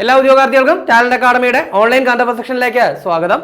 എല്ലാ ഉദ്യോഗാർത്ഥികൾക്കും talent അക്കാഡമിയുടെ online കാന്തപ്രസക്ഷനിലേക്ക് സ്വാഗതം.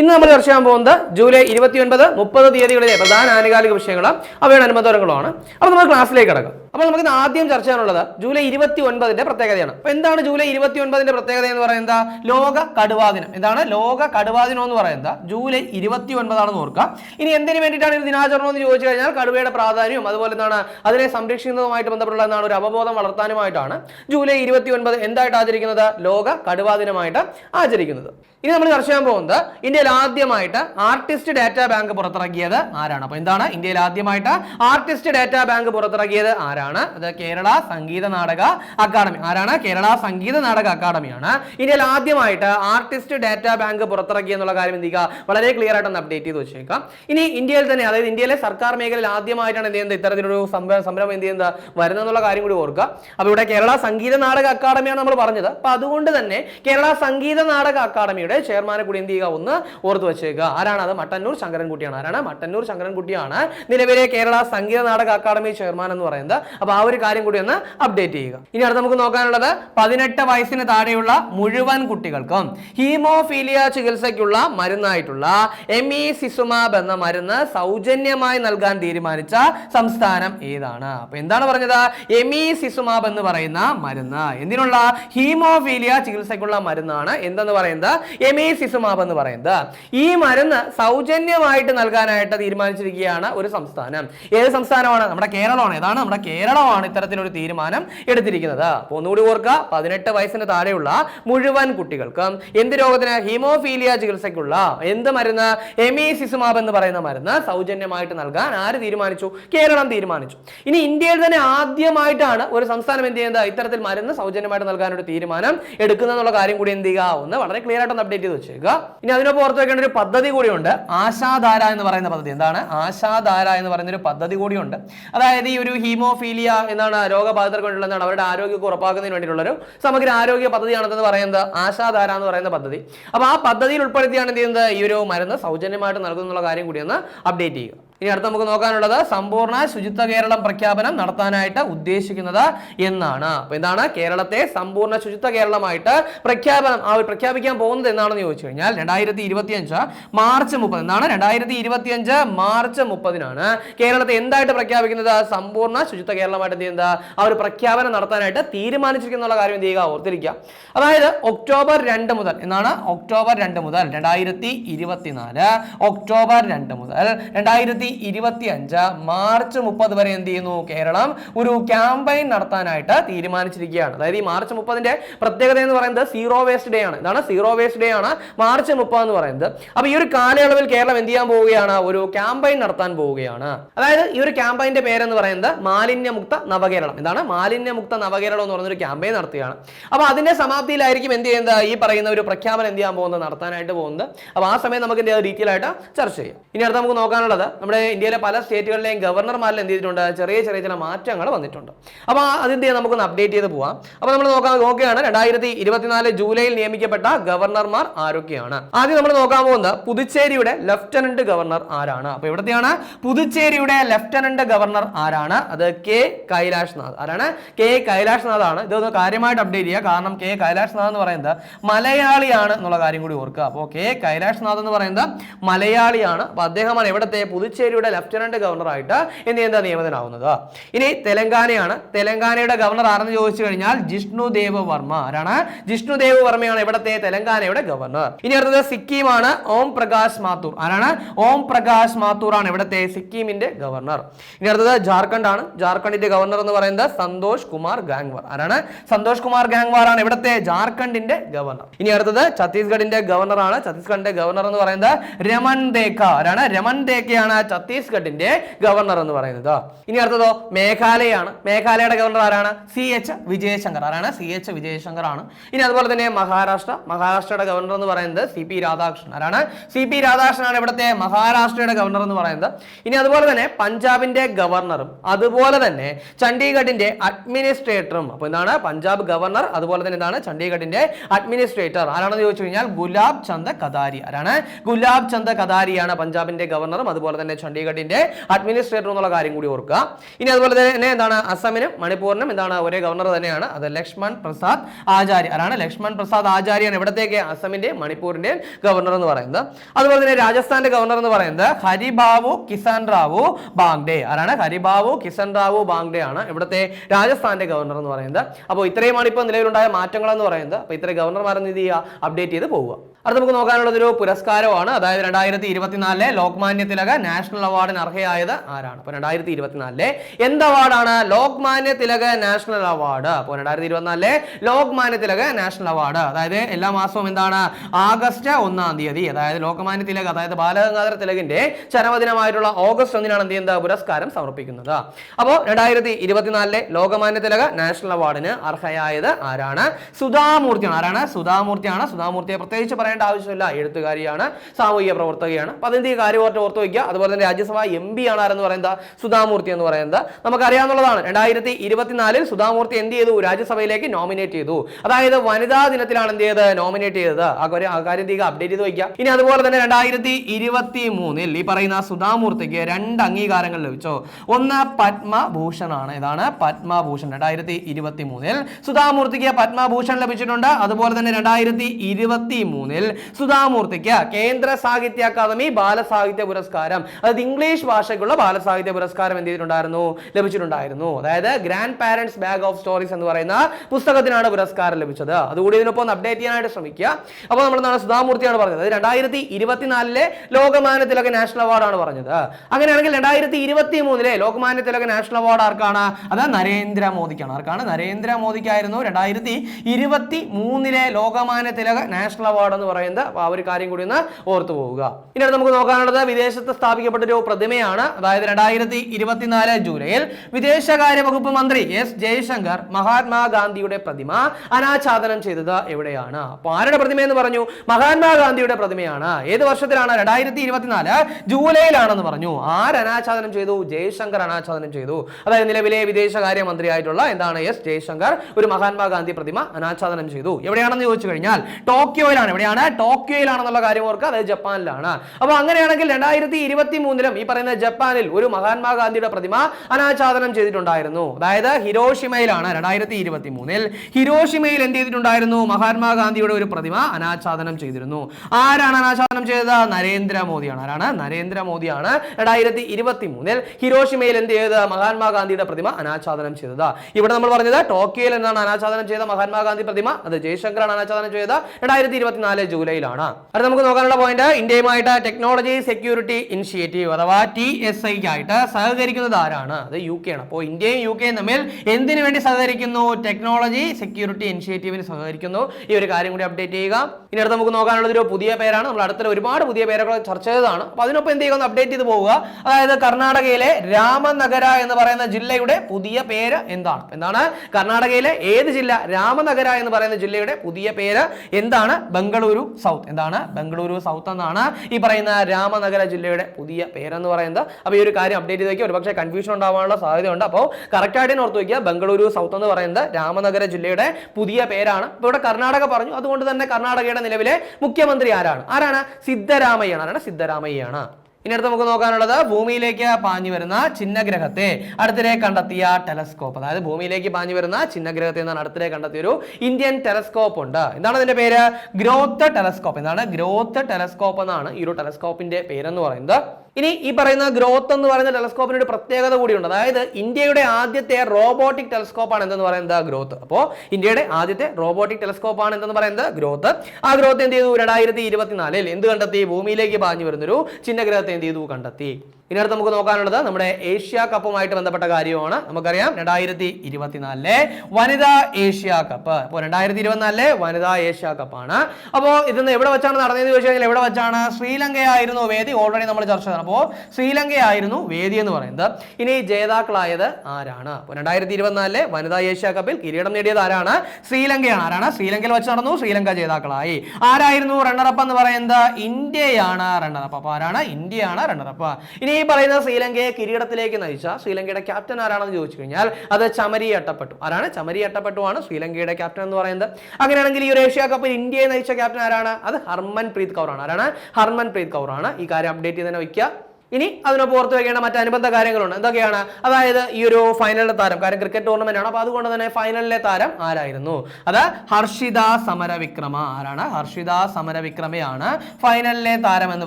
ഇന്ന് നമ്മൾ ചർച്ച ചെയ്യാൻ പോകുന്നത് ജൂലൈ ഇരുപത്തിയൊൻപത് മുപ്പത് തീയതികളിലെ പ്രധാന ആനുകാലിക വിഷയങ്ങളും അവയുടെ അനുമതരങ്ങളുമാണ് അപ്പോൾ നമ്മൾ ക്ലാസ്സിലേക്ക് കിടക്കാം. അപ്പോൾ നമുക്ക് ആദ്യം ചർച്ച ചെയ്യാനുള്ളത് ജൂലൈ ഇരുപത്തി ഒൻപതിന്റെ പ്രത്യേകതയാണ്. അപ്പോൾ എന്താണ് ജൂലൈ ഇരുപത്തി ഒൻപതിന്റെ പ്രത്യേകത എന്ന് പറയുന്നത്? ലോക കടുവാ ദിനം. എന്താണ്? ലോക കടുവാ ദിനം എന്ന് പറയുന്നത്. ജൂലൈ ഇരുപത്തി ഒൻപതാണെന്ന് ഓർക്കുക. ഇനി എന്തിനു വേണ്ടിയിട്ടാണ് ഇത് ദിനാചരണം എന്ന് ചോദിച്ചു കഴിഞ്ഞാൽ കടുവയുടെ പ്രാധാന്യവും അതുപോലെ എന്താണ്? അതിനെ സംരക്ഷിക്കുന്നതുമായിട്ട് ബന്ധപ്പെട്ടുള്ള എന്താണ്? ഒരു അവബോധം വളർത്താനുമായിട്ടാണ് ജൂലൈ ഇരുപത്തി ഒൻപത് എന്തായിട്ട് ആചരിക്കുന്നത്? ലോക കടുവാ ദിനമായിട്ട് ആചരിക്കുന്നത്. ഇനി നമ്മൾ ചർച്ച ചെയ്യാൻ പോകുന്നത് ഇന്ത്യയിൽ ആദ്യമായിട്ട് ആർട്ടിസ്റ്റ് ഡാറ്റാ ബാങ്ക് പുറത്തിറക്കിയത് ആരാണ്? അപ്പൊ എന്താണ്? ഇന്ത്യയിൽ ആദ്യമായിട്ട് ആർട്ടിസ്റ്റ് ഡാറ്റാ ബാങ്ക് പുറത്തിറക്കിയത് ആരാണ്? അത് കേരള സംഗീത നാടക അക്കാദമി. ആരാണ്? കേരള സംഗീത നാടക അക്കാദമിയാണ്. ഇന്ത്യയിൽ ആദ്യമായിട്ട് ആർട്ടിസ്റ്റ് ഡാറ്റാ ബാങ്ക് പുറത്തിറക്കി എന്നുള്ള കാര്യം എന്ത് വളരെ ക്ലിയർ ആയിട്ട് ഒന്ന് അപ്ഡേറ്റ് ചെയ്ത് വെച്ചേക്കാം. ഇനി ഇന്ത്യയിൽ തന്നെ അതായത് ഇന്ത്യയിലെ സർക്കാർ മേഖലയിൽ ആദ്യമായിട്ടാണ് എന്ത് ചെയ്യുന്നത്? ഇത്തരത്തിലൊരു സംര- സംരംഭം എന്ത് ചെയ്യുന്നത്? വരുന്നെന്നുള്ള കാര്യം കൂടി ഓർക്കുക. അപ്പൊ ഇവിടെ കേരള സംഗീത നാടക അക്കാദമിയാണ് നമ്മൾ പറഞ്ഞത്. അപ്പൊ അതുകൊണ്ട് തന്നെ കേരള സംഗീത നാടക അക്കാദമിയുടെ ചെയർമാനെ കൂടി എന്ത് ചെയ്യുക? ഒന്ന് ഓർത്ത് വെച്ചേക്കുക ആരാണ് അത്? മട്ടന്നൂർ ശങ്കരൻകുട്ടിയാണ്. ആരാണ്? മട്ടന്നൂർ ശങ്കരൻകുട്ടിയാണ് നിലവിലെ കേരള സംഗീത നാടക അക്കാദമി ചെയർമാൻ എന്ന് പറയുന്നത്. അപ്പോൾ ആ ഒരു കാര്യം കൂടി ഒന്ന് അപ്ഡേറ്റ് ചെയ്യുക. ഇനി അടുത്ത് നമുക്ക് നോക്കാനുള്ളത് പതിനെട്ട് വയസ്സിന് താഴെയുള്ള മുഴുവൻ കുട്ടികൾക്കും ഹീമോഫീലിയ ചികിത്സയ്ക്കുള്ള മരുന്നായിട്ടുള്ള എം ഇ സിസുമാബ് എന്ന മരുന്ന് സൗജന്യമായി നൽകാൻ തീരുമാനിച്ച സംസ്ഥാനം ഏതാണ്? അപ്പൊ എന്താണ് പറഞ്ഞത്? എം ഇ സിസുമാബ് എന്ന് പറയുന്ന മരുന്ന്. എന്തിനുള്ള? ഹീമോഫീലിയ ചികിത്സയ്ക്കുള്ള മരുന്നാണ്. എന്തെന്ന് പറയുന്നത്? എം ഇ സിസുമാബ് എന്ന് പറയുന്നത്. ഈ മരുന്ന് സൗജന്യമായിട്ട് നൽകാനായിട്ട് തീരുമാനിച്ചിരിക്കുകയാണ് ഒരു സംസ്ഥാനം. ഏത് സംസ്ഥാനമാണ്? നമ്മുടെ കേരളമാണ്. ഏതാണ്? നമ്മുടെ കേരളമാണ് ഇത്തരത്തിലൊരു തീരുമാനം എടുത്തിരിക്കുന്നത്. അപ്പോൾ ഒന്നുകൂടി ഓർക്കുക പതിനെട്ട് വയസ്സിന് താഴെയുള്ള മുഴുവൻ കുട്ടികൾക്കും എന്ത് രോഗത്തിന്? ഹീമോഫീലിയ ചികിത്സയ്ക്കുള്ള എന്ത് മരുന്ന്? എമിസിസുമാബ് എന്ന് പറയുന്ന മരുന്ന് സൗജന്യമായിട്ട് നൽകാൻ ആര് തീരുമാനിച്ചു? കേരളം തീരുമാനിച്ചു. ഇനി ഇന്ത്യയിൽ തന്നെ ആദ്യമായിട്ടാണ് ഒരു സംസ്ഥാനം എന്ത് ചെയ്യുന്നത്? ഇത്തരത്തിൽ മരുന്ന് സൗജന്യമായിട്ട് നൽകാനൊരു തീരുമാനം എടുക്കുന്നുള്ള കാര്യം കൂടി എന്ത് ചെയ്യുക? ഒന്ന് വളരെ ക്ലിയർ ആയിട്ട് ഒന്ന് അപ്ഡേറ്റ് ചെയ്ത് വെച്ചേക്കുക. ഇനി അതിനൊപ്പം ഓർത്ത് ഒരു പദ്ധതി കൂടിയുണ്ട്. ആശാധാര എന്ന് പറയുന്ന പദ്ധതി. എന്താണ്? ആശാധാര എന്ന് പറയുന്ന ഒരു പദ്ധതി കൂടിയുണ്ട്. അതായത് ഈ ഒരു ഹീമോഫീലിയ എന്നാണ് രോഗബാധിതർക്ക് വേണ്ടിയുള്ള എന്താണ് അവരുടെ ആരോഗ്യം ഉറപ്പാക്കുന്നതിന് വേണ്ടിയിട്ടുള്ള ഒരു സമഗ്ര ആരോഗ്യ പദ്ധതിയാണെന്ന് പറയുന്നത് ആശാധാര എന്ന് പറയുന്ന പദ്ധതി. അപ്പോൾ ആ പദ്ധതിയിൽ ഉൾപ്പെടുത്തിയാണ് എന്ത് ചെയ്യുന്നത്? ഈ ഒരു മരുന്ന് സൗജന്യമായിട്ട് നൽകുന്നുള്ള കാര്യം കൂടി ഒന്ന് അപ്ഡേറ്റ് ചെയ്യുക. ഇനി അടുത്ത് നമുക്ക് നോക്കാനുള്ളത് സമ്പൂർണ ശുചിത്വ കേരളം പ്രഖ്യാപനം നടത്താനായിട്ട് ഉദ്ദേശിക്കുന്നത് എന്നാണ്. അപ്പൊ എന്താണ്? കേരളത്തെ സമ്പൂർണ ശുചിത്വ കേരളമായിട്ട് പ്രഖ്യാപനം അവർ പ്രഖ്യാപിക്കാൻ പോകുന്നത് എന്നാണെന്ന് ചോദിച്ചു കഴിഞ്ഞാൽ രണ്ടായിരത്തി ഇരുപത്തി അഞ്ച് മാർച്ച് മുപ്പത് എന്താണ്? രണ്ടായിരത്തി ഇരുപത്തി അഞ്ച് മാർച്ച് മുപ്പതിനാണ് കേരളത്തെ എന്തായിട്ട് പ്രഖ്യാപിക്കുന്നത്? സമ്പൂർണ ശുചിത്വ കേരളമായിട്ട് എന്ത് ആ ഒരു പ്രഖ്യാപനം നടത്താനായിട്ട് തീരുമാനിച്ചിരിക്കുന്നുള്ള കാര്യം എന്ത് ചെയ്യുക? ഓർത്തിരിക്കുക. അതായത് ഒക്ടോബർ രണ്ട് മുതൽ എന്നാണ് ഒക്ടോബർ രണ്ട് മുതൽ രണ്ടായിരത്തി ഇരുപത്തിനാല് ഒക്ടോബർ രണ്ട് മുതൽ രണ്ടായിരത്തി ഇരുപത്തി അഞ്ച് മാർച്ച് മുപ്പത് വരെ എന്ത് ചെയ്യുന്നു? കേരളം ഒരു ക്യാമ്പയിൻ നടത്താനായിട്ട് തീരുമാനിച്ചിരിക്കുകയാണ്. അതായത് ഈ മാർച്ച് മുപ്പതിന്റെ പ്രത്യേകത എന്ന് പറയുന്നത് സീറോ വേസ്റ്റ് ഡേ ആണ്. ഇതാണ് സീറോ വേസ്റ്റ് ഡേ ആണ് മാർച്ച് മുപ്പത് എന്ന് പറയുന്നത്. അപ്പൊ ഈ ഒരു കാലയളവിൽ കേരളം എന്ത് ചെയ്യാൻ പോവുകയാണ്? ഒരു ക്യാമ്പയിൻ നടത്താൻ പോവുകയാണ്. അതായത് ഈ ഒരു ക്യാമ്പയിന്റെ പേരെന്ന് പറയുന്നത് മാലിന്യമുക്ത നവകേരളം. ഇതാണ് മാലിന്യമുക്ത നവകേരളം എന്ന് ഒരു ക്യാമ്പയിൻ നടത്തുകയാണ്. അപ്പൊ അതിന്റെ സമാപ്തിയിലായിരിക്കും എന്ത് ചെയ്യുന്നത്? ഈ പറയുന്ന ഒരു പ്രഖ്യാപനം എന്ത് ചെയ്യാൻ പോകുന്നത്? നടത്താനായിട്ട് പോകുന്നത്. അപ്പൊ ആ സമയം നമുക്ക് എന്ത് ചെയ്യാം? ഡീറ്റെയിൽ ആയിട്ട് ചർച്ച ചെയ്യാം. ഇനി അടുത്ത് നമുക്ക് നോക്കാനുള്ളത് നമ്മുടെ ഇന്ത്യയിലെ പല സ്റ്റേറ്റുകളിലെയും ഗവർണർമാരിൽ എന്ത് ചെയ്തിട്ടുണ്ട്? ചെറിയ ചെറിയ ചില മാറ്റങ്ങൾ വന്നിട്ടുണ്ട്. അപ്പോൾ അതിന്റെ നമുക്കൊന്ന് അപ്ഡേറ്റ് ചെയ്ത് പോവാം. അപ്പോൾ നമ്മൾ നോക്കാൻ നോക്കുകയാണ് രണ്ടായിരത്തി ഇരുപത്തിനാല് ജൂലൈയിൽ നിയമിക്കപ്പെട്ട ഗവർണർമാർ ആരൊക്കെയാണ്? ആദ്യം നമ്മൾ നോക്കാൻ പോകുന്നത് പുതുച്ചേരിയുടെ ലഫ്റ്റനന്റ് ഗവർണർ ആരാണ്? അപ്പോൾ ഇവിടത്തെയാണ് പുതുച്ചേരിയുടെ ലഫ്റ്റനന്റ് ഗവർണർ ആരാണ്? അത് കെ കൈലാഷ് നാഥ്. ആരാണ്? കെ കൈലാഷ് നാഥ് ആണ് ഇതൊന്ന് കാര്യമായിട്ട് അപ്ഡേറ്റ് ചെയ്യുക. കാരണം കെ കൈലാഷ് നാഥ് എന്ന് പറയുന്നത് മലയാളിയാണ് എന്നുള്ള കാര്യം കൂടി ഓർക്കുക. അപ്പോൾ കെ കൈലാഷ് നാഥ് എന്ന് പറയുന്നത് മലയാളിയാണ്. അപ്പോൾ അദ്ദേഹമാണ് ഇവിടുത്തെ പുതുച്ചേരിയുടെ ലഫ്റ്റനന്റ് ഗവർണറായിട്ട് എന്ത് ചെയ്യുന്ന നിയമിതനാവുന്നത്. ഇനി തെലങ്കാനയാണ്. തെലങ്കാനയുടെ ഗവർണർ ആരെന്ന് ചോദിച്ചു കഴിഞ്ഞാൽ ജിഷ്ണു ദേവ് വർമ്മ ആരാണ്? ജിഷ്ണു ദേവ് വർമ്മയാണ് ഇവിടത്തെ തെലങ്കാനയുടെ ഗവർണർ. ഇനി അടുത്തത് സിക്കിമാണ്. ഓം പ്രകാശ് മാത്തൂർ. ആരാണ്? ഓം പ്രകാശ് മാത്തൂർ ആണ് ഇവിടത്തെ സിക്കിമിന്റെ ഗവർണർ. ഇനി അടുത്തത് ജാർഖണ്ഡ് ആണ് ജാർഖണ്ഡിന്റെ ഗവർണർ എന്ന് പറയുന്നത് സന്തോഷ് കുമാർ ഗാംഗ്വാർ. ആരാണ്? സന്തോഷ് കുമാർ ഗാംഗ്വാർ ആണ് ഇവിടത്തെ ജാർഖണ്ഡിന്റെ ഗവർണർ. ഇനി അടുത്തത് ഛത്തീസ്ഗഡിന്റെ ഗവർണർ ആണ് ഛത്തീസ്ഗഡിന്റെ ഗവർണർ എന്ന് പറയുന്നത് രമൺ ദേഖ ആരാണ്? രമൺ ദേക്കയാണ് ഛത്തീസ്ഗഡിന്റെ ഗവർണർ എന്ന് പറയുന്നത്. ഇനി അടുത്തതോ മേഘാലയാണ് മേഘാലയയുടെ ഗവർണർ ആരാണ്? C H Vijayashankar. ആരാണ്? സി എച്ച് വിജയശങ്കർ ആണ്. ഇനി അതുപോലെ തന്നെ മഹാരാഷ്ട്ര. മഹാരാഷ്ട്രയുടെ ഗവർണർ എന്ന് പറയുന്നത് സി പി രാധാകൃഷ്ണൻ. ആരാണ്? സി പി രാധാകൃഷ്ണനാണ് ഇവിടുത്തെ മഹാരാഷ്ട്രയുടെ ഗവർണർ എന്ന് പറയുന്നത്. ഇനി അതുപോലെ തന്നെ പഞ്ചാബിന്റെ ഗവർണറും അതുപോലെ തന്നെ ചണ്ഡീഗഡിന്റെ അഡ്മിനിസ്ട്രേറ്ററും. അപ്പോൾ എന്താണ്? പഞ്ചാബ് ഗവർണർ അതുപോലെ തന്നെ എന്താണ്? ചണ്ഡീഗഡിന്റെ അഡ്മിനിസ്ട്രേറ്റർ. ആരാണെന്ന് ചോദിച്ചു കഴിഞ്ഞാൽ ഗുലാബ് ചന്ദ് കദാരി. ആരാണ്? ഗുലാബ് ചന്ദ് കദാരിയാണ് പഞ്ചാബിന്റെ ഗവർണറും അതുപോലെ തന്നെ ചണ്ഡീഗഡിന്റെ അഡ്മിനിസ്ട്രേറ്റർ എന്നുള്ള കാര്യം കൂടി ഓർക്കുക. ഇനി അതുപോലെ തന്നെ എന്താണ്? അസമിനും മണിപ്പൂരിനും എന്താണ്? ഒരേ ഗവർണർ തന്നെയാണ്. അത് ലക്ഷ്മൺ പ്രസാദ് ആചാര്യ. ആരാണ്? ലക്ഷ്മൺ പ്രസാദ് ആചാര്യാണ് ഇവിടത്തേക്ക് അസമിന്റെ മണിപ്പൂരിന്റെ ഗവർണർ എന്ന് പറയുന്നത്. അതുപോലെ തന്നെ രാജസ്ഥാന്റെ ഗവർണർ എന്ന് പറയുന്നത് ഹരിബാബു കിസാൻ റാവു ബാങ്ഡേ ആരാണ്? ഹരിബാബു കിസൻ റാവു ബാങ്ഡേ ആണ് ഇവിടുത്തെ രാജസ്ഥാന്റെ ഗവർണർ എന്ന് പറയുന്നത്. അപ്പോൾ ഇത്രയുമാണ് ഇപ്പോൾ നിലവിലുണ്ടായ മാറ്റങ്ങൾ എന്ന് പറയുന്നത്. അപ്പോൾ ഇത്രയും ഗവർണർമാർ എന്ത് ചെയ്യുക? അപ്ഡേറ്റ് ചെയ്ത് പോവുക. അടുത്ത നമുക്ക് നോക്കാനുള്ളത് ഒരു പുരസ്കാരമാണ്. അതായത് രണ്ടായിരത്തി ഇരുപത്തിനാലിലെ ലോക്മാന്യ തിലക നാഷണൽ അവാർഡിന് അർഹയായത് ആരാണ്? അപ്പോൾ രണ്ടായിരത്തി ഇരുപത്തിനാലിലെ എന്ത് അവാർഡാണ്? Lokmanya Tilak national award. അപ്പോൾ രണ്ടായിരത്തി ഇരുപത്തിനാലിലെ ലോക്മാന്യ തിലക നാഷണൽ അവാർഡ്. അതായത് എല്ലാ മാസവും എന്താണ്? ആഗസ്റ്റ് ഒന്നാം തീയതി. അതായത് ലോക്മാന്യ തിലക അതായത് ബാലഗംഗാധര തിലകിന്റെ ചരമദിനമായിട്ടുള്ള ഓഗസ്റ്റ് ഒന്നിനാണ് എന്ത് ചെയ്യുന്നത്? പുരസ്കാരം സമർപ്പിക്കുന്നത്. അപ്പോൾ രണ്ടായിരത്തി ഇരുപത്തിനാലിലെ ലോകമാന്യ തിലക നാഷണൽ അവാർഡിന് അർഹയായത് ആരാണ്? സുധാമൂർത്തിയാണ്. ആരാണ്? സുധാമൂർത്തിയാണ്. സുധാമൂർത്തിയെ പ്രത്യേകിച്ച് പറയേണ്ട ആവശ്യമില്ല. എഴുത്തുകാരിയാണ് സാമൂഹിക പ്രവർത്തകയാണ്. അപ്പൊ അതിന്റെ ഈ കാര്യം ഓർത്ത് വയ്ക്കുക. അതുപോലെ തന്നെ രാജ്യസഭ എം പി ആണ് ആരെന്ന് പറയുന്നത്? സുധാമൂർത്തി എന്ന് പറയുന്നത്. നമുക്കറിയാവുന്നതാണ് രണ്ടായിരത്തി ഇരുപത്തിനാലിൽ സുധാമൂർത്തി എന്ത് ചെയ്തു? രാജ്യസഭയിലേക്ക് നോമിനേറ്റ് ചെയ്തു. അതായത് വനിതാ ദിനത്തിലാണ് എന്ത് ചെയ്ത് നോമിനേറ്റ് ചെയ്തത്. ആ കാര്യം തീക അപ്ഡേറ്റ് ചെയ്ത് വയ്ക്കുക. ഇനി അതുപോലെ തന്നെ രണ്ടായിരത്തി ഇരുപത്തി മൂന്നിൽ ഈ പറയുന്ന സുധാമൂർത്തിക്ക് രണ്ട് അംഗീകാരങ്ങൾ ലഭിച്ചു. ഒന്ന് പത്മഭൂഷൺ ആണ് ഇതാണ് പത്മഭൂഷൺ രണ്ടായിരത്തി ഇരുപത്തി മൂന്നിൽ സുധാമൂർത്തിക്ക് പത്മഭൂഷൺ ലഭിച്ചിട്ടുണ്ട്. അതുപോലെ തന്നെ രണ്ടായിരത്തി ഇരുപത്തി മൂന്നിൽ സുധാമൂർത്തിക്ക് കേന്ദ്ര സാഹിത്യ അക്കാദമി ബാലസാഹിത്യ പുരസ്കാരം. അതായത് ഇംഗ്ലീഷ് ഭാഷയ്ക്കുള്ള ബാലസാഹിത്യ പുരസ്കാരം എന്ത് ചെയ്തിട്ടുണ്ടായിരുന്നു? ലഭിച്ചിട്ടുണ്ടായിരുന്നു. അതായത് grandparents bag of stories എന്ന് പറയുന്ന പുസ്തകത്തിനാണ് പുരസ്കാരം ലഭിച്ചത്. അതുകൂടി ഇതിനൊപ്പം അപ്ഡേറ്റ് ചെയ്യാനായിട്ട് ശ്രമിക്കുക. അപ്പോൾ നമ്മൾ എന്താണ് സുധാമൂർത്തിയാണ് പറഞ്ഞത്. രണ്ടായിരത്തി ഇരുപത്തിനാലിലെ ലോകമാന്യ തിലക നാഷണൽ അവാർഡാണ് പറഞ്ഞത്. അങ്ങനെയാണെങ്കിൽ രണ്ടായിരത്തി ഇരുപത്തി മൂന്നിലെ ലോകമാന്യ തിലക നാഷണൽ അവാർഡ് ആർക്കാണ്? അത് നരേന്ദ്രമോദിക്കാണ്. ആർക്കാണ്? നരേന്ദ്രമോദിക്കായിരുന്നു രണ്ടായിരത്തി ഇരുപത്തി മൂന്നിലെ ലോകമാന്യ തിലക നാഷണൽ അവാർഡ് എന്ന് പറയുന്നത് ആ ഒരു കാര്യം കൂടി ഒന്ന് ഓർത്തു പോവുക. ഇനി നമുക്ക് നോക്കാനുള്ളത് വിദേശത്ത് സ്ഥാപിക്കപ്പെട്ട ഒരു പ്രതിമയാണ്. അതായത് രണ്ടായിരത്തി ഇരുപത്തിനാല് ജൂലൈയിൽ വിദേശകാര്യ വകുപ്പ് മന്ത്രി എസ് ജയശങ്കർ മഹാത്മാഗാന്ധിയുടെ പ്രതിമ അനാച്ഛാദനം ചെയ്തത് എവിടെയാണ്? അപ്പൊ ആരുടെ പ്രതിമ എന്ന് പറഞ്ഞു? മഹാത്മാഗാന്ധിയുടെ പ്രതിമയാണ്. ഏത് വർഷത്തിലാണ്? രണ്ടായിരത്തി ഇരുപത്തിനാല് ജൂലൈയിലാണെന്ന് പറഞ്ഞു. ആര് അനാച്ഛാദനം ചെയ്തു? ജയശങ്കർ അനാച്ഛാദനം ചെയ്തു. അതായത് നിലവിലെ വിദേശകാര്യ മന്ത്രിയായിട്ടുള്ള എന്താണ് എസ് ജയശങ്കർ ഒരു മഹാത്മാഗാന്ധി പ്രതിമ അനാച്ഛാദനം ചെയ്തു. എവിടെയാണെന്ന് ചോദിച്ചു കഴിഞ്ഞാൽ ടോക്കിയോയിലാണ്. എവിടെയാണ്? ടോക്കിയോയിലാണെന്നുള്ള കാര്യം ഓർക്കുക അതായത് ജപ്പാനിലാണ്. അപ്പോൾ അങ്ങനെയാണെങ്കിൽ രണ്ടായിരത്തി ഇരുപത്തി മൂന്നിലും ഈ പറയുന്ന ജപ്പാനിൽ ഒരു മഹാത്മാഗാന്ധിയുടെ പ്രതിമ അനാച്ഛാദനം ചെയ്തിട്ടുണ്ടായിരുന്നു. അതായത് ഹിരോഷിമയിലാണ് രണ്ടായിരത്തി ഇരുപത്തി മൂന്നിൽ ഹിരോഷിമയിൽ എന്ത് ചെയ്തിട്ടുണ്ടായിരുന്നു? മഹാത്മാഗാന്ധിയുടെ ഒരു പ്രതിമ അനാച്ഛാദനം ചെയ്തിരുന്നു. ആരാണ് അനാച്ഛാദനം ചെയ്തത്? നരേന്ദ്രമോദിയാണ്. ആരാണ്? നരേന്ദ്രമോദിയാണ് രണ്ടായിരത്തി ഇരുപത്തി മൂന്നിൽ ഹിരോഷിമയിൽ എന്ത് ചെയ്തത്? മഹാത്മാഗാന്ധിയുടെ പ്രതിമ അനാച്ഛാദനം ചെയ്തത്. ഇവിടെ നമ്മൾ പറഞ്ഞത് ടോക്കിയോയിൽ എന്താണ് അനാച്ഛാദനം ചെയ്ത മഹാത്മാഗാന്ധി പ്രതിമ. അത് ജയശങ്കറാണ് അനാച്ഛാദനം ചെയ്ത രണ്ടായിരത്തി ഇരുപത്തിനാല് ജൂലൈയിലാണ്. അത് നമുക്ക് നോക്കാനുള്ള പോയിന്റ് ഇന്ത്യയുമായിട്ട് ടെക്നോളജി സെക്യൂരിറ്റി ഇനിഷ്യേറ്റീവ് അഥവാ ടി എസ് ഐക്കായിട്ട് സഹകരിക്കുന്നത് ആരാണ്? അത് യു കെ ആണ്. അപ്പോൾ ഇന്ത്യയും യു കെയും തമ്മിൽ എന്തിനു വേണ്ടി സഹകരിക്കുന്നു? Technology security ഇനിഷ്യേറ്റീവിന് സഹകരിക്കുന്നു. ഈ ഒരു കാര്യം കൂടി അപ്ഡേറ്റ് ചെയ്യുക. ഇനി അടുത്ത് നമുക്ക് നോക്കാനുള്ളത് ഒരു പുതിയ പേരാണ്. നമ്മൾ അടുത്ത ഒരുപാട് പുതിയ പേരൊക്കെ ചർച്ച ചെയ്തതാണ്. അപ്പോൾ അതിനൊപ്പം എന്ത് ചെയ്യുക? അപ്ഡേറ്റ് ചെയ്ത് പോവുക. അതായത് കർണാടകയിലെ രാമനഗര എന്ന് പറയുന്ന ജില്ലയുടെ പുതിയ പേര് എന്താണ്? എന്താണ്? കർണാടകയിലെ ഏത് ജില്ല? രാമനഗര എന്ന് പറയുന്ന ജില്ലയുടെ പുതിയ പേര് എന്താണ്? ബംഗളൂരു സൗത്ത്. എന്താണ്? ബംഗളൂരു സൗത്ത് എന്നാണ് ഈ പറയുന്ന രാമനഗര ജില്ലയുടെ പുതിയ പേരെന്ന് പറയുന്നത്. അപ്പോൾ ഈ ഒരു കാര്യം അപ്ഡേറ്റ് ചെയ്ത് ഒരുപക്ഷെ കൺഫ്യൂഷൻ ഉണ്ടാവാനുള്ള സാധ്യതയുണ്ട്. അപ്പോൾ കറക്റ്റ് ആയിട്ട് ഓർത്ത് വയ്ക്കുക ബംഗളൂരു സൗത്ത് എന്ന് പറയുന്നത് രാമനഗര ജില്ലയുടെ പുതിയ പേരാണ്. ഇപ്പോൾ ഇവിടെ കർണാടക പറഞ്ഞു. അതുകൊണ്ട് തന്നെ കർണാടകയുടെ നിലവിലെ മുഖ്യമന്ത്രി ആരാണ്? ആരാണ്? സിദ്ധരാമയ്യാണ് ആരാണ്? സിദ്ധരാമയ്യാണ് ഇനി അടുത്ത് നമുക്ക് നോക്കാനുള്ളത് ഭൂമിയിലേക്ക് പാഞ്ഞു വരുന്ന ചിഹ്നഗ്രഹത്തെ അടുത്തിടെ കണ്ടെത്തിയ ടെലസ്കോപ്പ്. അതായത് ഭൂമിയിലേക്ക് പാഞ്ഞു വരുന്ന ചിഹ്നഗ്രഹത്തെ എന്നാണ് അടുത്തിടെ കണ്ടെത്തിയ ഒരു ഇന്ത്യൻ ടെലസ്കോപ്പ് ഉണ്ട്. എന്താണ് അതിന്റെ പേര്? Growth telescope. എന്താണ്? ഗ്രോത്ത് ടെലസ്കോപ്പ് എന്നാണ് ഈ ഒരു ടെലസ്കോപ്പിന്റെ പേരെന്ന് പറയുന്നത്. ഇനി ഈ പറയുന്ന ഗ്രോത്ത് എന്ന് പറയുന്ന ടെലസ്കോപ്പിന് ഒരു പ്രത്യേകത കൂടിയുണ്ട്. അതായത് ഇന്ത്യയുടെ ആദ്യത്തെ റോബോട്ടിക് ടെലസ്കോപ്പാണ് എന്തെന്ന് പറയുന്നത്? ഗ്രോത്ത് അപ്പോൾ ഇന്ത്യയുടെ ആദ്യത്തെ റോബോട്ടിക് ടെലസ്കോപ്പാണ് എന്തെന്ന് പറയുന്നത്? ഗ്രോത്ത് ആ ഗ്രോത്ത് എന്ത് ചെയ്തു? രണ്ടായിരത്തി ഇരുപത്തിനാലിൽ എന്ത് കണ്ടെത്തി? ഭൂമിയിലേക്ക് പാഞ്ഞു വരുന്നൊരു ചിഹ്നഗ്രഹത്തെ എന്ത് ചെയ്തു? കണ്ടെത്തി. ഇനി അടുത്ത് നമുക്ക് നോക്കാനുള്ളത് നമ്മുടെ ഏഷ്യ കപ്പുമായിട്ട് ബന്ധപ്പെട്ട കാര്യമാണ്. നമുക്കറിയാം രണ്ടായിരത്തി ഇരുപത്തിനാലിലെ വനിതാ ഏഷ്യ കപ്പ്. അപ്പോൾ രണ്ടായിരത്തി ഇരുപത്തിനാലിലെ വനിതാ ഏഷ്യ കപ്പാണ്. അപ്പോൾ ഇതിന്ന് എവിടെ വെച്ചാണ് നടന്നതെന്ന് ചോദിച്ചു കഴിഞ്ഞാൽ എവിടെ വെച്ചാണ്? ശ്രീലങ്കയായിരുന്നു വേദി. ഓൾറെഡി നമ്മൾ ചർച്ച ചെയ്തത് അപ്പോൾ ശ്രീലങ്കയായിരുന്നു വേദി എന്ന് പറയുന്നത്. ഇനി ജേതാക്കളായത് ആരാണ്? അപ്പോൾ രണ്ടായിരത്തി ഇരുപത്തിനാലിലെ വനിതാ ഏഷ്യ കപ്പിൽ കിരീടം നേടിയത് ആരാണ്? ശ്രീലങ്കയാണ്. ആരാണ്? ശ്രീലങ്കയിൽ വെച്ച് നടന്നു. ശ്രീലങ്ക ജേതാക്കളായി. ആരായിരുന്നു റണ്ണറപ്പ് എന്ന് പറയുന്നത്? ഇന്ത്യയാണ് റണ്ണറപ്പ് അപ്പോൾ ആരാണ്? ഇന്ത്യയാണ് റണ്ണറപ്പ് ഇനി പറയുന്ന ശ്രീലങ്കയെ കിരീടത്തിലേക്ക് നയിച്ച ശ്രീലങ്കയുടെ ക്യാപ്റ്റൻ ആരാണെന്ന് ചോദിച്ചു കഴിഞ്ഞാൽ അത് ചമരി അട്ടപ്പെട്ടു. ആരാണ്? ചമരി അട്ടപ്പെട്ടുവാണ് ശ്രീലങ്കയുടെ ക്യാപ്റ്റൻ എന്ന് പറയുന്നത്. അങ്ങനെയാണെങ്കിൽ ഈ ഒരു ഏഷ്യ കപ്പിൽ ഇന്ത്യയെ നയിച്ച ക്യാപ്റ്റൻ ആരാണ്? അത് ഹർമൻ പ്രീത് കൗറാണ് ആരാണ്? ഹർമൻ പ്രീത് കൗറാണ് ഈ കാര്യം അപ്ഡേറ്റ് ചെയ്ത് തന്നെ വയ്ക്കുക. ഇനി അതിനൊപ്പം ഓർത്ത് വെക്കേണ്ട മറ്റ് അനുബന്ധ കാര്യങ്ങളുണ്ട്. എന്തൊക്കെയാണ്? അതായത് ഈ ഒരു ഫൈനലിലെ താരം. കാരണം ക്രിക്കറ്റ് ടൂർണമെന്റ് ആണ്. അപ്പോൾ അതുകൊണ്ട് തന്നെ ഫൈനലിലെ താരം ആരായിരുന്നു? അത് ഹർഷിത സമരവിക്രമ. ആരാണ്? ഹർഷിത സമരവിക്രമയാണ് ഫൈനലിലെ താരം എന്ന്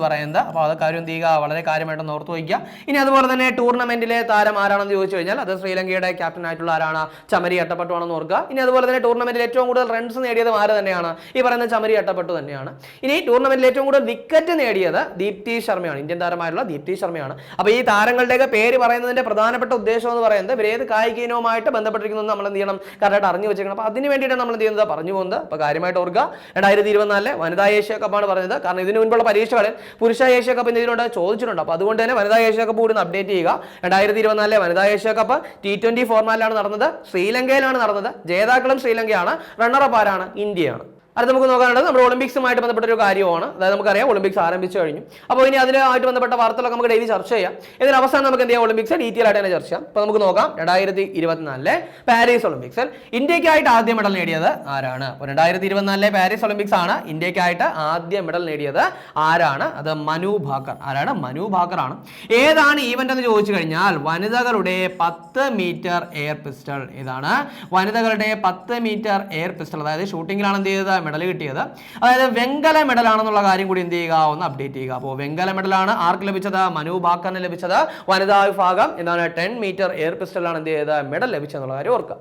പറയുന്നത്. അപ്പോൾ അത് കാര്യം തീക വളരെ കാര്യമായിട്ട് ഓർത്ത് വയ്ക്കുക. ഇനി അതുപോലെ തന്നെ ടൂർണമെന്റിലെ താരം ആരാണെന്ന് ചോദിച്ചു കഴിഞ്ഞാൽ അത് ശ്രീലങ്കയുടെ ക്യാപ്റ്റൻ ആയിട്ടുള്ള ആരാണ്? ചമരി അട്ടപ്പെട്ടുവാണെന്ന് ഓർക്കുക. ഇനി അതുപോലെ തന്നെ ടൂർണമെന്റിൽ ഏറ്റവും കൂടുതൽ റൺസ് നേടിയത് ആര് തന്നെയാണ്? ഈ പറയുന്ന ചമരി അട്ടപ്പെട്ടു തന്നെയാണ്. ഇനി ടൂർണമെന്റിൽ ഏറ്റവും കൂടുതൽ വിക്കറ്റ് നേടിയത് ദീപ്തി ശർമ്മയാണ്. ഇന്ത്യൻ താരമായിട്ടുള്ള ദീപ്തി ശർമ്മയാണ്. അപ്പോൾ ഈ താരങ്ങളുടെയൊക്കെ പേര് പറയുന്നതിന്റെ പ്രധാനപ്പെട്ട ഉദ്ദേശം എന്ന് പറയുന്നത് ഇവർ ഏത് കായിക ഇനവുമായിട്ട് ബന്ധപ്പെട്ടിരിക്കുന്നു നമ്മൾ എന്ത് ചെയ്യണം? കറക്റ്റായിട്ട് അറിഞ്ഞു വെച്ചേക്കണം അപ്പോൾ അതിന് വേണ്ടിയിട്ടാണ് നമ്മൾ എന്ത് ചെയ്യുന്നത്? പറഞ്ഞു പോകുന്നത്. അപ്പോൾ കാര്യമായിട്ട് ഓർക്കുക. രണ്ടായിരത്തി ഇരുപത്തിനാലിലെ വനിതാ ഏഷ്യ കപ്പാണ് പറഞ്ഞത്. കാരണം ഇതിന് മുൻപുള്ള പരീക്ഷകളിൽ പുരുഷ ഏഷ്യ കപ്പ് ഇതിനോട് ചോദിച്ചിട്ടുണ്ട്. അപ്പോൾ അതുകൊണ്ട് തന്നെ വനിതാ ഏഷ്യ കപ്പ് കൂടി അപ്ഡേറ്റ് ചെയ്യുക. രണ്ടായിരത്തി ഇരുപത്തിനാലിലെ വനിതാ ഏഷ്യ കപ്പ് ടി ട്വന്റി ഫോർമാറ്റിലാണ് നടന്നത്. ശ്രീലങ്കയിലാണ് നടന്നത്. ജേതാക്കളും ശ്രീലങ്കയാണ്. റണ്ണറപ്പ് ആരാണ്? ഇന്ത്യയാണ്. അടുത്ത നമുക്ക് നോക്കാനുള്ളത് നമ്മുടെ ഒളിമ്പിക്സുമായിട്ട് ബന്ധപ്പെട്ട ഒരു കാര്യമാണ് അതായത് നമുക്കറിയാം ഒളിമ്പിക്സ് ആരംഭിച്ചു കഴിഞ്ഞു. അപ്പോൾ ഇനി അതിനായിട്ട് ബന്ധപ്പെട്ട വാർത്തകളൊക്കെ നമുക്ക് ഡെയിലി ചർച്ച ചെയ്യാം. ഇതിന് അവസാനം നമുക്ക് എന്ത് ചെയ്യാം? ഒളിമ്പിക്സ് ഡീറ്റെയിൽ ആയിട്ട് തന്നെ ചർച്ച ചെയ്യാം. അപ്പോൾ നമുക്ക് നോക്കാം. രണ്ടായിരത്തി ഇരുപത്തിനാലിലെ പാരീസ് ഒളിമ്പിക്സിൽ ഇന്ത്യക്കായിട്ട് ആദ്യ മെഡൽ നേടിയത് ആരാണ്? അപ്പോൾ രണ്ടായിരത്തി ഇരുപത്തിനാലിലെ പാരീസ് ഒളിമ്പിക്സ് ആണ് ഇന്ത്യക്കായിട്ട് ആദ്യ മെഡൽ നേടിയത് ആരാണ്? അത് മനു ഭാക്കർ. ആരാണ്? മനു ഭാക്കർ ആണ്. ഏതാണ് ഈവന്റ് എന്ന് ചോദിച്ചു കഴിഞ്ഞാൽ വനിതകളുടെ പത്ത് മീറ്റർ എയർ പിസ്റ്റൾ ഏതാണ്? വനിതകളുടെ പത്ത് മീറ്റർ എയർ പിസ്റ്റൾ അതായത് ഷൂട്ടിങ്ങിലാണ് എന്ത് ചെയ്തത്? മെഡൽ കിട്ടിയത്. അതായത് വെങ്കല മെഡൽ ആണെന്നുള്ള കാര്യം കൂടി എന്ത് ചെയ്യുക? ഒന്ന് അപ്ഡേറ്റ് ചെയ്യുക. അപ്പോൾ വെങ്കല മെഡലാണ് ആർക്ക് ലഭിച്ചത്? മനു ഭാക്കറിന് ലഭിച്ചത്. വനിതാ വിഭാഗം എന്താണ്? ടെൻ മീറ്റർ എയർ പിസ്റ്റലാണ് എന്ത് ചെയ്തത്? മെഡൽ ലഭിച്ചെന്നുള്ള കാര്യം ഓർക്കുക.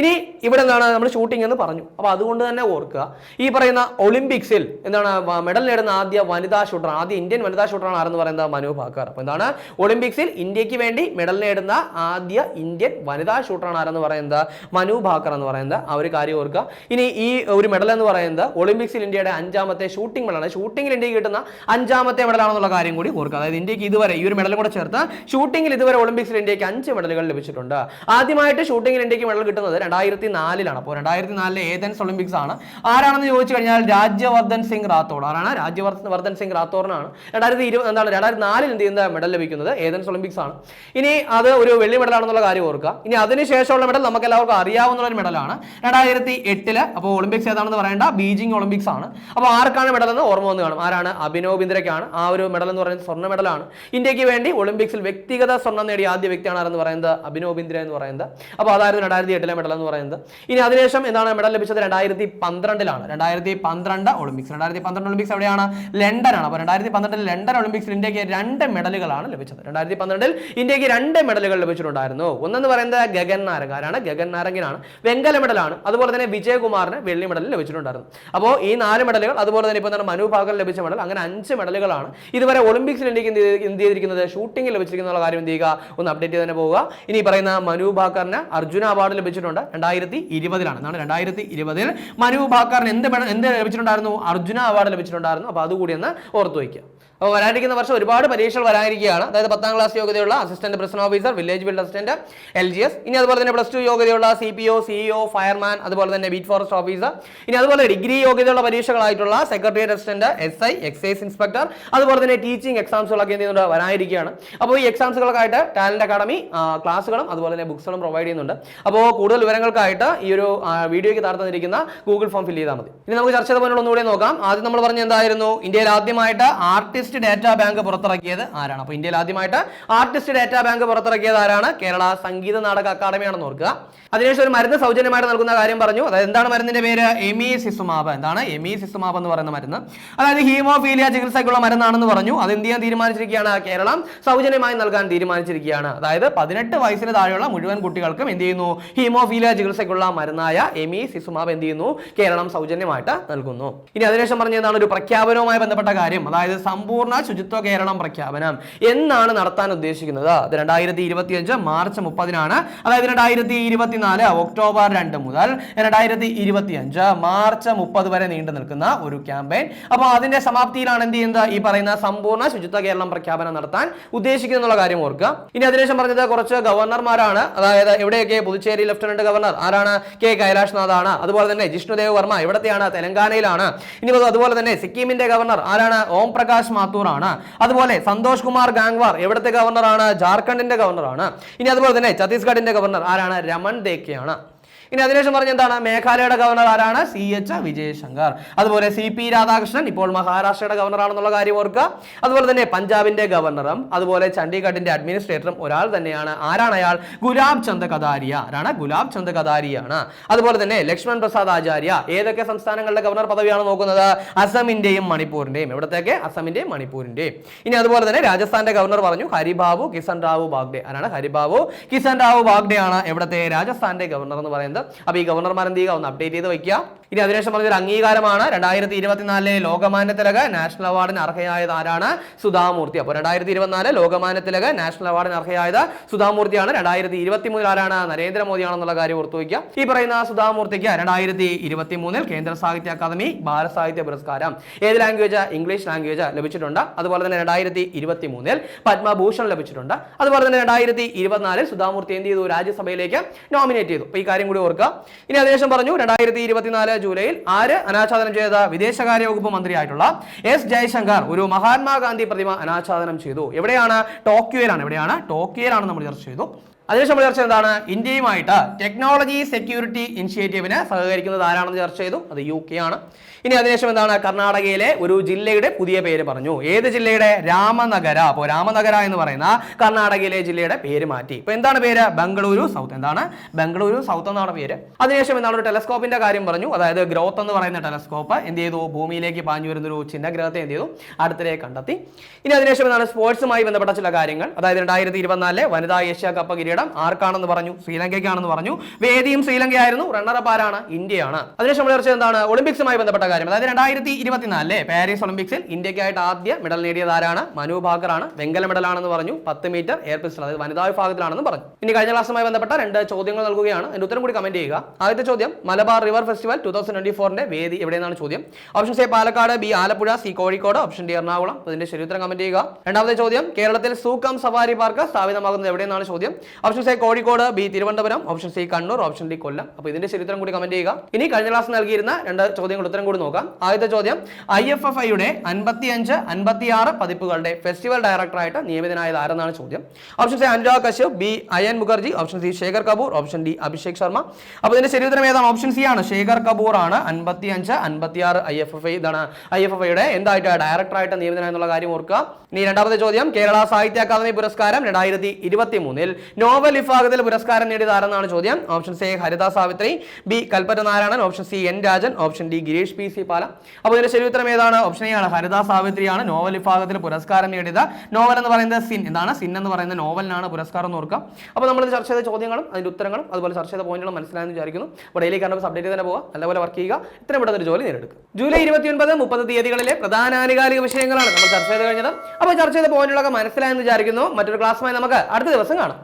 ഇനി ഇവിടെ എന്താണ്? നമ്മൾ ഷൂട്ടിംഗ് എന്ന് പറഞ്ഞു. അപ്പോൾ അതുകൊണ്ട് തന്നെ ഓർക്കുക. ഈ പറയുന്ന ഒളിമ്പിക്സിൽ എന്താണ്? മെഡൽ നേടുന്ന ആദ്യ വനിതാ ഷൂട്ടർ ആദ്യ ഇന്ത്യൻ വനിതാ ഷൂട്ടറാണ് ആരെന്ന് പറയുന്നത്? മനു ഭാക്കർ അപ്പോൾ എന്താണ്? ഒളിമ്പിക്സിൽ ഇന്ത്യയ്ക്ക് വേണ്ടി മെഡൽ നേടുന്ന ആദ്യ ഇന്ത്യൻ വനിതാ ഷൂട്ടറാണ് ആരെന്ന് പറയുന്നത്? മനു ഭാക്കർ എന്ന് പറയുന്നത്. ആ ഒരു കാര്യം ഓർക്കുക. ഇനി ഈ ഒരു മെഡൽ എന്ന് പറയുന്നത് ഒളിമ്പിക്സിൽ ഇന്ത്യയുടെ അഞ്ചാമത്തെ ഷൂട്ടിംഗ് മെഡലാണ് ഷൂട്ടിംഗിൽ ഇന്ത്യയ്ക്ക് കിട്ടുന്ന അഞ്ചാമത്തെ മെഡലാണെന്നുള്ള കാര്യം കൂടി ഓർക്കുക. അതായത് ഇന്ത്യയ്ക്ക് ഇതുവരെ ഈ ഒരു മെഡൽ കൂടെ ചേർത്ത് ഷൂട്ടിംഗിൽ ഇതുവരെ ഒളിമ്പിക്സിൽ ഇന്ത്യയ്ക്ക് അഞ്ച് മെഡലുകൾ ലഭിച്ചിട്ടുണ്ട്. ആദ്യമായിട്ട് ഷൂട്ടിംഗിൽ ഇന്ത്യയ്ക്ക് മെഡൽ കിട്ടുന്നത് രണ്ടായിരത്തി നാലിലാണ് അപ്പോൾ രണ്ടായിരത്തി നാലിലെ ഏതൻസ് ഒളിമ്പിക്സ് ആണ്. ആരാണെന്ന് ചോദിച്ചു കഴിഞ്ഞാൽ രാജ്യവർദ്ധൻ സിംഗ് റാത്തോഡ്. ആരാണ്? രാജ്യവർദ്ധൻ സിംഗ് റാത്തോറിനാണ്. രണ്ടായിരത്തി ഇരുപത് എന്താണ്? രണ്ടായിരത്തി നാലിൽ ഇന്ത്യ എന്താ മെഡൽ ലഭിക്കുന്നത്? ഏതൻസ് ഒളിമ്പിക്സ് ആണ്. ഇനി അത് ഒരു വെള്ളി മെഡലാണെന്നുള്ള കാര്യം ഓർക്കുക. ഇനി അതിനുശേഷമുള്ള മെഡൽ നമുക്ക് എല്ലാവർക്കും അറിയാവുന്ന ഒരു മെഡലാണ് രണ്ടായിരത്തി എട്ടിൽ അപ്പോൾ ഒളിമ്പിക്സ് ഏതാണെന്ന് പറയേണ്ട? ബീജിംഗ് ഒളിമ്പിക്സ് ആണ്. അപ്പോൾ ആർക്കാണ് മെഡൽ എന്ന് ഓർമ്മ വന്ന് കാണും? ആരാണ്? അഭിനവ് ബിന്ദ്രയ്ക്കാണ്. ആ ഒരു മെഡൽ എന്ന് പറയുന്നത് സ്വർണ മെഡലാണ് ഇന്ത്യയ്ക്ക് വേണ്ടി ഒളിമ്പിക്സിൽ വ്യക്തിഗത സ്വർണം നേടിയ ആദ്യ വ്യക്തിയാണ് ആരെന്ന് പറയുന്നത്? അഭിനവ് ബിന്ദ്ര എന്ന് പറയുന്നത്. അപ്പോൾ അതായിരുന്നു രണ്ടായിരത്തി എട്ടിലെ മെഡൽ എന്ന് പറയുന്നത്. ഇനി അതിനുശേഷം എന്താണ് മെഡൽ ലഭിച്ചത്? രണ്ടായിരത്തി പന്ത്രണ്ടിലാണ്. രണ്ടായിരത്തി പന്ത്രണ്ട് ഒളിമ്പിക്സ്. രണ്ടായിരത്തി പന്ത്രണ്ട് ഒളിമ്പിക്സ് എവിടെയാണ്? ലണ്ടനാണ്. അപ്പോൾ രണ്ടായിരത്തി പന്ത്രണ്ടിൽ ലണ്ടൻ ഒളിമ്പിക്സിൽ ഇന്ത്യയ്ക്ക് രണ്ട് മെഡലുകളാണ് ലഭിച്ചത്. രണ്ടായിരത്തി പന്ത്രണ്ടിൽ ഇന്ത്യയ്ക്ക് രണ്ട് മെഡലുകൾ ലഭിച്ചിട്ടുണ്ടായിരുന്നു. ഒന്നെന്ന് പറയുന്നത് ഗഗൻ നാരംഗ് ആരാണ് ഗഗൻ നാരംഗിനാണ് വെങ്കല മെഡലാണ് അതുപോലെ തന്നെ വിജയകുമാറിന് വെള്ളി മെഡൽ ലഭിച്ചിട്ടുണ്ടായിരുന്നു. അപ്പോൾ ഈ നാല് മെഡലുകൾ അതുപോലെ തന്നെ ഇപ്പോൾ എന്താണ് മനു ഭാഗർ ലഭിച്ച മെഡൽ അങ്ങനെ അഞ്ച് മെഡലുകളാണ്. ഇതുവരെ ഒളിമ്പിക്സിൽ ഇന്ത്യയ്ക്ക് എന്ത് ചെയ്ത് എന്ത് ചെയ്തിരിക്കുന്നത്? ഷൂട്ടിംഗിൽ ലഭിച്ചിരിക്കുന്ന കാര്യം എന്ത് ചെയ്യുക? ഒന്ന് അപ്ഡേറ്റ് ചെയ്ത് തന്നെ പോവുക. ഇനി പറയുന്ന മനു ഭാക്കറിന് അർജുന അവാർഡ് ലഭിച്ചിട്ടുണ്ട്. രണ്ടായിരത്തി ഇരുപതിലാണ്. എന്നാണ് രണ്ടായിരത്തി ഇരുപതിൽ മനു ഭാക്കറിന് എന്ത് എന്ത് ലഭിച്ചിട്ടുണ്ടായിരുന്നു? അർജുന അവാർഡ് ലഭിച്ചിട്ടുണ്ടായിരുന്നു. അപ്പോൾ അതുകൂടി ഒന്ന് ഓർത്തു വയ്ക്കുക. അപ്പോൾ വരാനിരിക്കുന്ന വർഷം ഒരുപാട് പരീക്ഷകൾ വരാനിരിക്കുകയാണ്. അതായത് പത്താം ക്ലാസ് യോഗ്യതയുള്ള assistant president officer village build assistant L G S ഇനി അതുപോലെ തന്നെ പ്ലസ് ടു യോഗ്യതയുള്ള C P O CEO fireman അതുപോലെ തന്നെ ബീറ്റ് ഫോറസ്റ്റ് ഓഫീസർ ഇനി അതുപോലെ ഡിഗ്രി യോഗ്യതയുള്ള പരീക്ഷകളായിട്ടുള്ള secretariat assistant S I excise inspector അതുപോലെ തന്നെ ടീച്ചിങ് എക്സാംസുകളൊക്കെ എന്ത് ചെയ്യുന്നുണ്ട്? വരാനിരിക്കുകയാണ്. അപ്പോൾ ഈ എക്സാംസുകൾക്കായിട്ട് ടാലന്റ് അക്കാഡമി ക്ലാസ്സുകളും അതുപോലെ തന്നെ ബുക്സുകളും പ്രൊവൈഡ് ചെയ്യുന്നുണ്ട്. അപ്പോൾ കൂടുതൽ വിവരങ്ങൾക്കായിട്ട് ഈ ഒരു വീഡിയോയ്ക്ക് താഴെ തന്നിരിക്കുന്ന ഗൂഗിൾ ഫോം ഫില്ല് ചെയ്താൽ മതി. ഇനി നമുക്ക് ചർച്ച ചെയ്ത പോലുള്ള ഒന്നുകൂടി നോക്കാം. ആദ്യം നമ്മൾ പറഞ്ഞ എന്തായിരുന്നു? ഇന്ത്യയിൽ ആദ്യമായിട്ട് ആർട്ടിസ്റ്റ് ഡാറ്റാ ബാങ്ക് പുറത്തിറക്കിയത് ആരാണ്? അപ്പോൾ ഇന്ത്യയിൽ ആദ്യമായിട്ട് ആർട്ടിസ്റ്റ് ഡാറ്റാ ബാങ്ക് പുറത്തിറക്കിയത് ആരാണ്? കേരള സംഗീത നാടക അക്കാദമിയാണെന്ന് ഓർക്കുക. അതിനുശേഷം ഒരു മരുന്ന് സൗജന്യമായിട്ട് നൽകുന്ന കാര്യം പറഞ്ഞു. അതായത് എന്താണ് മരുന്നിന്റെ പേര്? Emicizumab. എന്താണ്? എമി സിസുമാബ് എന്ന് പറയുന്ന മരുന്ന്. അതായത് ഹീമോഫീലിയ ചികിത്സയ്ക്കുള്ള മരുന്നാണെന്ന് പറഞ്ഞു. അത് എന്ത് ചെയ്യാൻ തീരുമാനിച്ചിരിക്കുകയാണ്? കേരളം സൗജന്യമായി നൽകാൻ തീരുമാനിച്ചിരിക്കുകയാണ്. അതായത് പതിനെട്ട് വയസ്സിന് താഴെയുള്ള മുഴുവൻ കുട്ടികൾക്കും എന്ത് ചെയ്യുന്നു? ഹീമോഫീലിയ ചികിത്സയ്ക്കുള്ള മരുന്നായ എമി സിസുമാബ് എന്ത് ചെയ്യുന്നു? കേരളം സൗജന്യമായിട്ട് നൽകുന്നു. ഇനി അതിനുശേഷം പറഞ്ഞ എന്താണ്? ഒരു പ്രഖ്യാപനവുമായി ബന്ധപ്പെട്ട കാര്യം. അതായത് സമ്പൂർണ ശുചിത്വ കേരളം പ്രഖ്യാപനം. എന്നാണ് നടത്താൻ ഉദ്ദേശിക്കുന്നത്. അത് രണ്ടായിരത്തി ഇരുപത്തി അഞ്ച് മാർച്ച് മുപ്പതിനാണ്. അതായത് രണ്ടായിരത്തി ഇരുപത്തിനാല് ഒക്ടോബർ രണ്ട് മുതൽ രണ്ടായിരത്തി ഇരുപത്തി അഞ്ച് മാർച്ച് മുപ്പത് വരെ നീണ്ടു നിൽക്കുന്ന ഒരു ക്യാമ്പയിൻ. അപ്പോൾ അതിന്റെ സമാപ്തിയിലാണ് എന്ത് ചെയ്യുന്നത്? ഈ പറയുന്ന സമ്പൂർണ ശുചിത്വ കേരളം പ്രഖ്യാപനം നടത്താൻ ഉദ്ദേശിക്കുന്നു എന്നുള്ള കാര്യം ഓർക്കുക. ഇനി അതിനുശേഷം പറഞ്ഞത് കുറച്ച് ഗവർണർമാരാണ്. അതായത് എവിടെയൊക്കെ പുതുച്ചേരി ലഫ്റ്റനന്റ് ഗവർണർ ആരാണ്? കെ കൈലാഷ്നാഥ് ആണ് അതുപോലെ തന്നെ ജിഷ്ണുദേവ് വർമ്മ ഇവിടത്തെയാണ് തെലങ്കാനയിലാണ്. ഇനി അതുപോലെ തന്നെ സിക്കിമിന്റെ ഗവർണർ ആരാണ്? ഓം പ്രകാശ് മാത്തൂർ ആണ്. അതുപോലെ സന്തോഷ് കുമാർ ഗാംഗ്വാർ എവിടുത്തെ ഗവർണറാണ് ജാർഖണ്ഡിന്റെ ഗവർണറാണ് ഇനി അതുപോലെ തന്നെ ഛത്തീസ്ഗഡിന്റെ ഗവർണർ ആരാണ്? രമൺ ദേക്കയാണ്. ഇനി അതിനുശേഷം പറഞ്ഞ എന്താണ്? മേഘാലയയുടെ ഗവർണർ ആരാണ്? C H Vijayashankar. അതുപോലെ സി പി രാധാകൃഷ്ണൻ ഇപ്പോൾ മഹാരാഷ്ട്രയുടെ ഗവർണർ ആണെന്നുള്ള കാര്യം ഓർക്കുക. അതുപോലെ തന്നെ പഞ്ചാബിന്റെ ഗവർണറും അതുപോലെ ചണ്ഡീഗഡിന്റെ അഡ്മിനിസ്ട്രേറ്ററും ഒരാൾ തന്നെയാണ്. ആരാണ് അയാൾ? ഗുലാബ് ചന്ദ് കദാരിയ. ആരാണ്? ഗുലാബ് ചന്ദ് കദാരിയാണ്. അതുപോലെ തന്നെ ലക്ഷ്മൺ പ്രസാദ് ആചാര്യ. ഏതൊക്കെ സംസ്ഥാനങ്ങളുടെ ഗവർണർ പദവിയാണ് നോക്കുന്നത്? അസമിന്റെയും മണിപ്പൂരിന്റെയും. എവിടത്തേക്ക്? അസമിന്റെയും മണിപ്പൂരിന്റെയും. ഇനി അതുപോലെ തന്നെ രാജസ്ഥാന്റെ ഗവർണർ പറഞ്ഞു ഹരിബാബു കിസൻ റാവു ബാഗ്ഡെ. ആരാണ്? ഹരിബാബു കിസൻ റാവു ബാഗ്ഡെ ആണ് എവിടത്തെ രാജസ്ഥാന്റെ ഗവർണർ എന്ന് പറയുന്നത്? അപ്പൊ ഈ ഗവർണർമാർ എന്ത് ചെയ്യുക? ഒന്ന് അപ്ഡേറ്റ് ചെയ്ത് വെക്കുക ഇനി അതിനുശേഷം പറഞ്ഞൊരു അംഗീകാരമാണ്. രണ്ടായിരത്തി ഇരുപത്തിനാലിലെ ലോകമാന്യ തിലക് നാഷണൽ അവാർഡിന് അർഹയായത് ആരാണ് സുധാമൂർത്തി. അപ്പോൾ രണ്ടായിരത്തി ഇരുപത്തിനാല് ലോകമാന്യ തിലക് നാഷണൽ അവാർഡിന് അർഹയായത് സുധാമൂർത്തിയാണ്. രണ്ടായിരത്തി ഇരുപത്തി മൂന്നിൽ ആരാണ്? നരേന്ദ്രമോദിയാണെന്നുള്ള കാര്യം ഓർത്തു വയ്ക്കുക. ഈ പറയുന്ന സുധാമൂർത്തിക്ക് രണ്ടായിരത്തി ഇരുപത്തി മൂന്നിൽ കേന്ദ്ര സാഹിത്യ അക്കാദമി ഭാരത സാഹിത്യ പുരസ്കാരം. ഏത് ലാംഗ്വേജ്? ഇംഗ്ലീഷ് ലാംഗ്വേജ് ലഭിച്ചിട്ടുണ്ട്. അതുപോലെ തന്നെ രണ്ടായിരത്തി ഇരുപത്തി മൂന്നിൽ പത്മഭൂഷൺ ലഭിച്ചിട്ടുണ്ട്. അതുപോലെ തന്നെ രണ്ടായിരത്തി ഇരുപത്തിനാലിൽ സുധാമൂർത്തി എന്ത് ചെയ്തു? രാജ്യസഭയിലേക്ക് നോമിനേറ്റ് ചെയ്തു. അപ്പോൾ ഈ കാര്യം കൂടി ഓർക്കുക. ഇനി അതിനുശേഷം പറഞ്ഞു രണ്ടായിരത്തി ഇരുപത്തിനാല് ജൂലൈയിൽ ആര് അനാച്ഛാദനം ചെയ്ത വിദേശകാര്യ വകുപ്പ് മന്ത്രിയായിട്ടുള്ള എസ് ജയശങ്കർ ഒരു മഹാത്മാഗാന്ധി പ്രതിമ അനാച്ഛാദനം ചെയ്തു. എവിടെയാണ്? ടോക്കിയോയിലാണ്. എവിടെയാണ്? ടോക്കിയോയിലാണ് നമ്മൾ ചർച്ച ചെയ്തു. അതിനുശേഷം നമ്മൾ ചർച്ച എന്താണ്? ഇന്ത്യയുമായിട്ട് ടെക്നോളജി സെക്യൂരിറ്റി ഇനിഷ്യേറ്റീവിന് സഹകരിക്കുന്നത് ആരാണെന്ന് ചർച്ച ചെയ്തു? അത് യു കെ ആണ്. ഇനി അതിനുശേഷം എന്താണ്? കർണാടകയിലെ ഒരു ജില്ലയുടെ പുതിയ പേര് പറഞ്ഞു. ഏത് ജില്ലയുടെ? രാമനഗര. അപ്പോൾ രാമനഗര എന്ന് പറയുന്ന കർണാടകയിലെ ജില്ലയുടെ പേര് മാറ്റി. ഇപ്പൊ എന്താണ് പേര്? ബംഗളൂരു സൗത്ത് എന്താണ്? ബംഗളൂരു സൗത്ത് എന്നാണ് പേര്. അതിനുശേഷം എന്താണ്? ഒരു ടെലസ്കോപ്പിന്റെ കാര്യം പറഞ്ഞു. അതായത് ഗ്രോത്ത് എന്ന് പറയുന്ന ടെലസ്കോപ്പ് എന്ത് ചെയ്തു? ഭൂമിയിലേക്ക് പാഞ്ഞു വരുന്ന ഒരു ചിഹ്നഗ്രഹത്തെ എന്ത് ചെയ്തു? അടുത്തിലേക്ക് കണ്ടെത്തി. ഇനി അതിനുശേഷം എന്താണ്? സ്പോർട്സുമായി ബന്ധപ്പെട്ട ചില കാര്യങ്ങൾ. അതായത് രണ്ടായിരത്തി ഇരുപത്തിനാലിലെ വനിതാ ഏഷ്യ കപ്പ് കിരീടം ആർക്കാണെന്ന് പറഞ്ഞു? ശ്രീലങ്കയ്ക്കാണെന്ന് പറഞ്ഞു. വേദിയും ശ്രീലങ്കയായിരുന്നു. റണ്ണറപ്പ് ആരാണ്? ഇന്ത്യയാണ്. അതിനുശേഷം നമ്മൾ ചർച്ച എന്താണ് ഒളിമ്പിക്സുമായി ബന്ധപ്പെട്ട കാര്യം. അതായത് രണ്ടായിരത്തി ഇരുപത്തിനാലിലെ പാരീസ് ഒളിമ്പിക്സിൽ ഇന്ത്യക്കായിട്ട് ആദ്യ മെഡൽ നേടിയത് ആരാണ് മനു ഭാക്കറാണ് വെങ്കല മെഡലാണെന്ന് പറഞ്ഞു. പത്ത് മീറ്റർ എയർ പിസ്റ്റൽ അതായത് വനിതാ വിഭാഗത്തിലാണെന്ന് പറഞ്ഞു. ഇനി കഴിഞ്ഞ ക്ലാസ്സുമായി ബന്ധപ്പെട്ട രണ്ട് ചോദ്യങ്ങൾ നൽകുകയാണ്. എന്റെ ഉത്തരം കൂടി കമന്റ് ചെയ്യുക. ആദ്യത്തെ ചോദ്യം Malabar river festival two thousand twenty ഫോറിന്റെ വേദി എവിടെയാണ് ചോദ്യം. Option A Palakkad. B Alappuzha. C Kozhikode. Option D Ernakulam. ഇതിന്റെ ശരി ഉത്തരം കമന്റ് ചെയ്യുക. രണ്ടാമത്തെ ചോദ്യം കേരളത്തിൽ സൂക്കം സവാരി പാർക്ക് സ്ഥാപിതമാകുന്നത് എവിടെയെന്നാണ് ചോദ്യം. Option C Kozhikode B Thiruvananthapuram option C Kannur option D Kollam. അപ്പോൾ ഇതിന്റെ ശരി ഉത്തരം കൂടി കമന്റ് ചെയ്യുക. ഇനി കഴിഞ്ഞ ക്ലാസ് നൽകിയിരുന്ന രണ്ട് ചോദ്യങ്ങൾ ഉത്തരം കൂടി നോക്കാം. ആദ്യത്തെ ചോദ്യം ഐ എഫ് എഫ് ഐയുടെ അൻപത്തി അഞ്ച് അൻപത്തി ആറ് പതിപ്പുകളുടെ ഫെസ്റ്റിവൽ ഡയറക്ടറായിട്ട് നിയമിതനായത് ആരെന്നാണ് ചോദ്യം? Option C Anurag Kashyap B Ayan Mukerji option C Shekhar Kapur option D Abhishek Sharma. അപ്പോൾ ഇതിന്റെ ശരി ഉത്തരം ഏതാണ്? ഓപ്ഷൻ സി ആണ്. ശേഖർ കപൂർ ആണ്. അൻപത്തി അഞ്ച് അൻപത്തി ആറ് ഐ എഫ് എഫ് ഐ ഇതാണ് ഐ എഫ് എഫ് ഐയുടെ എന്തായിട്ട് ഡയറക്ടറായിട്ട് നിയമിതനായെന്നുള്ള കാര്യം ഓർക്കുക. ഇനി രണ്ടാമത്തെ ചോദ്യം കേരള സാഹിത്യ അക്കാദമി പുരസ്കാരം രണ്ടായിരത്തി ഇരുപത്തി മൂന്നിൽ നോവൽ വിഭാഗത്തിൽ പുരസ്കാരം നേടിയത് ആരെന്നാണ് ചോദ്യം? Option C Haritha Savithri B Kalpetta Narayanan option C N Rajan option D Girish P C Pala. അപ്പോൾ ഇതിന്റെ ശരി ഉത്തരം ഏതാണ്? ഓപ്ഷൻ എ ആണ് ഹരിത സാവിത്രിയാണ് നോവൽ വിഭാഗത്തിൽ പുരസ്കാരം നേടിയത്. നോവൽ എന്ന് പറയുന്നത് സിൻ. എന്താണ്? സിൻ എന്ന് പറയുന്ന നോവലിനാണ് പുരസ്കാരം എന്ന് ഓർക്കുക. അപ്പോൾ നമ്മൾ ചർച്ച ചെയ്ത ചോദ്യങ്ങളും അതിന്റെ ഉത്തരങ്ങളും അതുപോലെ ചർച്ച ചെയ്ത പോയിന്റുകളും മനസ്സിലായെന്ന് വിചാരിക്കുന്നു. അപ്പോൾ ഡെയിലി കണ്ടപ്പോൾ അപ്ഡേറ്റ് തന്നെ പോവുക. നല്ലപോലെ വർക്ക് ചെയ്യുക. ഇത്രയും പെട്ടെന്ന് ജോലി നേടിയെടുക്കുക. ജൂലൈ ഇരുപത്തിയൊൻപത് മുപ്പത് തീയതികളിലെ പ്രധാന ആനുകാലിക വിഷയങ്ങളാണ് നമ്മൾ ചർച്ച ചെയ്ത് കഴിഞ്ഞത്. അപ്പോൾ ചർച്ച ചെയ്ത പോയിന്റുകളൊക്കെ മനസ്സിലായെന്ന് വിചാരിക്കുന്നു. മറ്റൊരു ക്ലാസ്സുമായി നമുക്ക് അടുത്ത ദിവസം കാണാം.